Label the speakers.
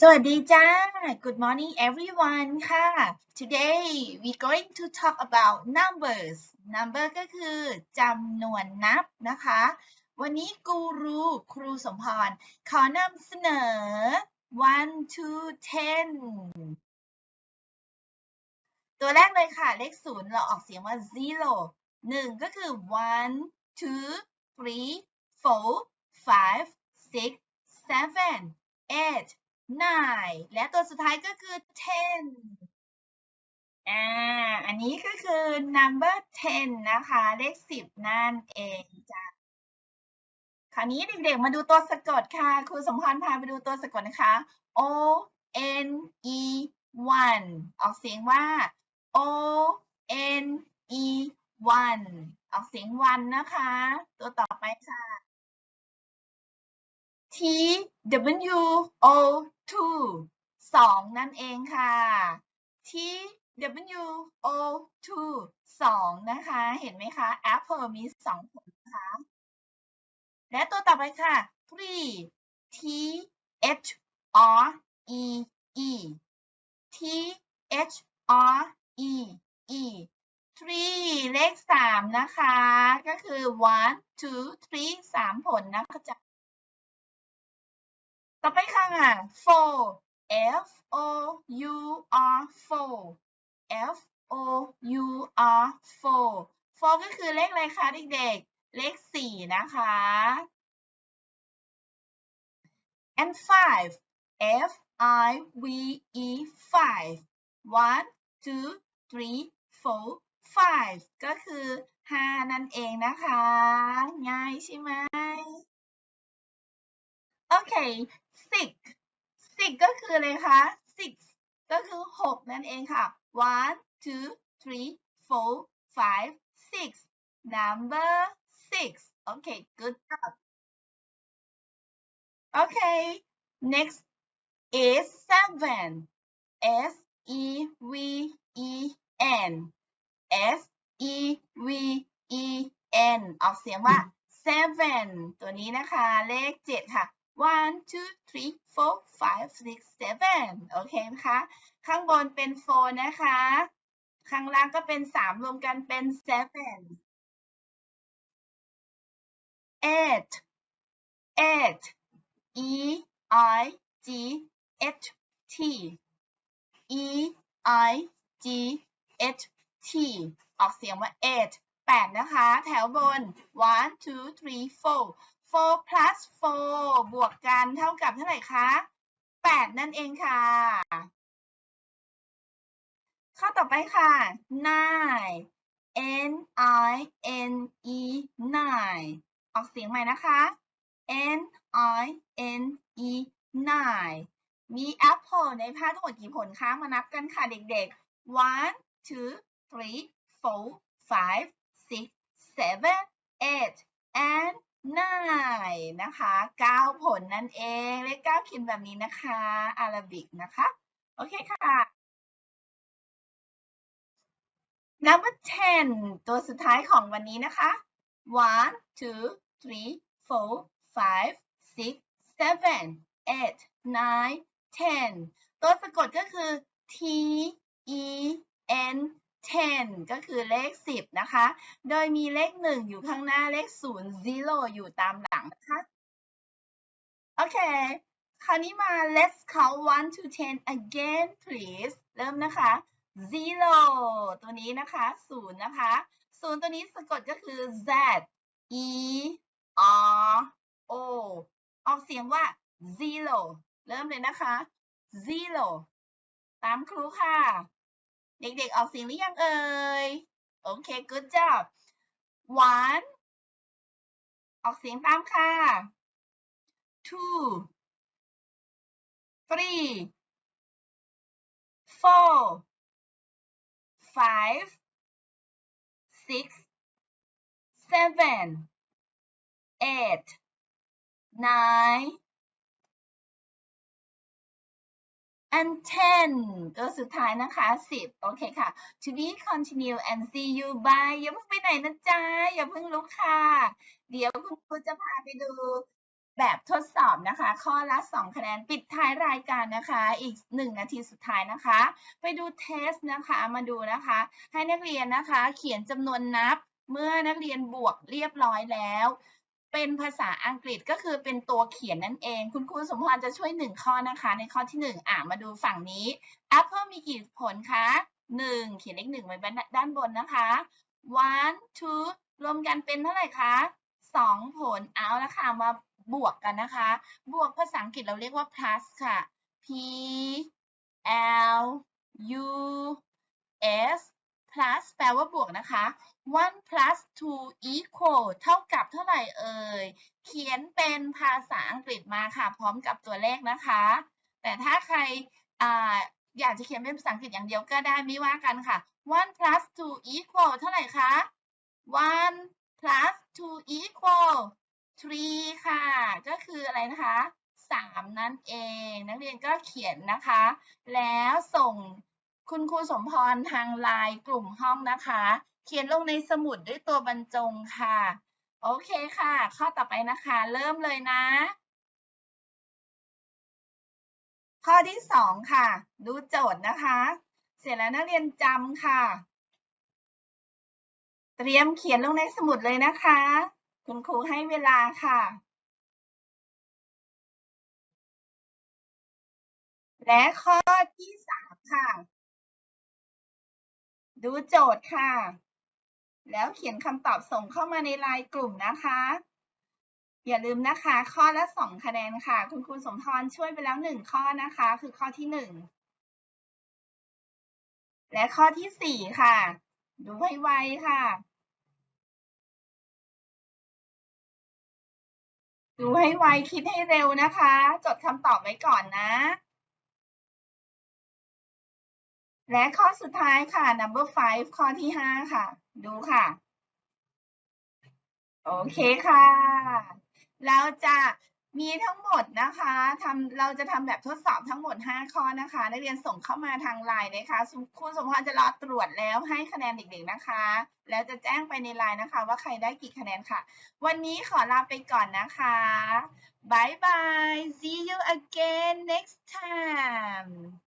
Speaker 1: สวัสดีจ้า Good morning everyone ค่ะ Today we going to talk about numbers number ก็คือจำนวนนับนะคะ วันนี้กูรูครูสมพร ขอนำเสนอ one to ten ตัวแรกเลยค่ะ เลขศูนย์เราออกเสียงว่า zero หนึ่งก็คือ one two three four five six seven eight nine และตัวสุดท้ายก็คือ ten อ่า อันนี้ก็คือ number ten นะคะ เลขสิบนั่นเองจ้ะ คราวนี้เด็กๆ มาดูตัวสะกดค่ะ ครูสมพรพาไปดูตัวสะกดนะคะ O N E one ออกเสียงว่า O N E one ออกเสียงวันนะคะ ตัวต่อไปค่ะ T W O two สองนั่นเองค่ะ T W O two สองนะคะ เห็นไหมคะ Apple มีสองผลนะคะ และตัวต่อไปค่ะ three T H R E E T H R E E three เลขสามนะคะ ก็คือ one two three สามผลนะคะจะ ต่อไปค่ะ four F O U R four F O U R four four ก็คือเลขอะไรคะเด็กๆ เลขสี่นะคะ and five F I V E five one two three four five ก็คือห้านั่นเองนะคะ ง่ายใช่ไหมโอเค six six ก็คืออะไรคะ six ก็คือหกนั่นเองค่ะ one two three four five six number six okay good job okay next is seven S E V E N S E V E N ออกเสียงว่า seven ตัวนี้นะคะ เลขเจ็ดค่ะ one two three four five six seven โอเคนะคะ ข้างบนเป็น four นะคะ ข้างล่างก็เป็นสามรวมกันเป็น seven eight eight E I G H T E I G H T ออกเสียงว่า eight แปดนะคะ แถวบน one two three four four plus four บวกกันเท่ากับเท่าไหร่คะแปดนั่นเองค่ะ ข้อต่อไปค่ะ nine N I N E nine ออกเสียงใหม่นะคะ N I N E nine มีแอปเปิลในภาพทั้งหมดกี่ผลคะ มานับกันค่ะเด็กๆ one two three four five six seven eight and nine นะคะเก้าผลนั่นเอง เลขเก้าเขียนแบบนี้นะคะอาราบิกนะคะ โอเคค่ะ number ten ตัวสุดท้ายของวันนี้นะคะ one two three four five six seven eight nine ten ตัวสะกดก็คือ t ก็คือเลข 10 นะคะ โดยมีเลข 1 อยู่ข้างหน้าเลข 0 zero อยู่ตามหลังนะคะ โอเค คราวนี้มา let's count 1 to 10 again please เริ่มนะคะ zero ตัวนี้นะคะ 0 นะคะ 0 ตัวนี้สะกดก็คือ z e r o ออกเสียงว่า zero เริ่มเลยนะคะ zero ตามครูค่ะ เด็กๆออกเสียงหรือยังเอ่ย โอเค good job one ออกเสียงตามค่ะ two three four five six seven eight nine and ten ตัวสุดท้ายนะคะสิบโอเคค่ะ to be continue and see you bye อย่าเพิ่งไปไหนนะจ๊ะ อย่าเพิ่งลุกค่ะ เดี๋ยวคุณครูจะพาไปดูแบบทดสอบนะคะ ข้อละ 2 คะแนนปิดท้ายรายการนะคะ อีก 1 นาทีสุดท้ายนะคะ ไปดูเทสนะคะมาดูนะคะ ให้นักเรียนนะคะ เขียนจำนวนนับเมื่อนักเรียนบวกเรียบร้อยแล้ว เป็นภาษาอังกฤษก็คือเป็นตัวเขียนนั่นเอง คุณครูสมพรจะช่วย1ข้อนะคะ ในข้อที่1อ่ามาดูฝั่งนี้ Apple มีกี่ผลคะ1เขียนเลข1ไว้ด้านบนนะคะ one two รวมกันเป็นเท่าไหร่คะ2ผลเอาละค่ะมาบวกกันนะคะ บวกภาษาอังกฤษเราเรียกว่า plus ค่ะ p l u s plus แปลว่าบวกนะคะ one plus two equal เท่ากับเท่าไหร่เอ่ย เขียนเป็นภาษาอังกฤษมาค่ะ พร้อมกับตัวเลขนะคะ แต่ถ้าใครออยากจะเขียนเป็นภาษาอังกฤษอย่างเดียวก็ได้ไม่ว่ากันค่ะ one plus two equal เท่าไหร่คะ one plus two equal three ค่ะ ก็คืออะไรนะคะสามนั่นเอง นักเรียนก็เขียนนะคะ แล้วส่ง คุณครูสมพรทางไลน์กลุ่มห้องนะคะ เขียนลงในสมุดด้วยตัวบรรจงค่ะ โอเคค่ะ ข้อต่อไปนะคะ เริ่มเลยนะ ข้อที่สองค่ะ ดูโจทย์นะคะ เสร็จแล้วนักเรียนจำค่ะ เตรียมเขียนลงในสมุดเลยนะคะ คุณครูให้เวลาค่ะและข้อที่สาม ดูโจทย์ค่ะ แล้วเขียนคำตอบส่งเข้ามาในไลน์กลุ่มนะคะ อย่าลืมนะคะ ข้อละสองคะแนนค่ะ คุณครูสมพรช่วยไปแล้วหนึ่งข้อนะคะ คือข้อที่หนึ่งและข้อที่สี่ค่ะ ดูให้ไวค่ะ ดูให้ไวคิดให้เร็วนะคะ จดคำตอบไว้ก่อนนะ และข้อสุดท้ายค่ะ number five ข้อที่ห้าค่ะ ดูค่ะ โอเคค่ะ เราจะมีทั้งหมดนะคะทำเราจะทำแบบทดสอบทั้งหมด 5 ข้อนะคะ นักเรียนส่งเข้ามาทางไลน์นะคะครูสมพรจะรอตรวจแล้วให้คะแนนเด็กๆนะคะ แล้วจะแจ้งไปในไลน์นะคะ ว่าใครได้กี่คะแนนค่ะ วันนี้ขอลาไปก่อนนะคะบายบาย see you again next time